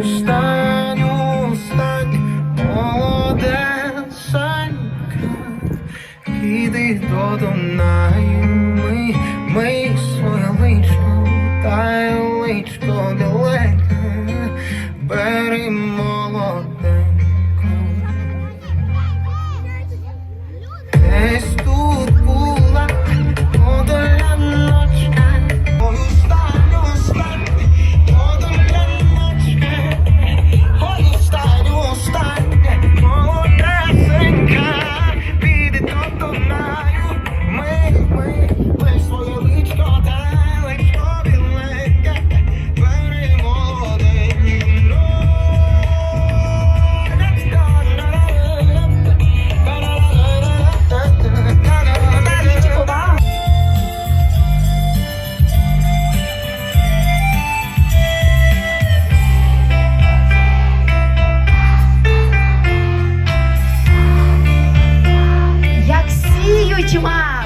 Устань, устань, молодесенька, іди до Дунаю, ми, своє личко, та й личко далеке. 喜欢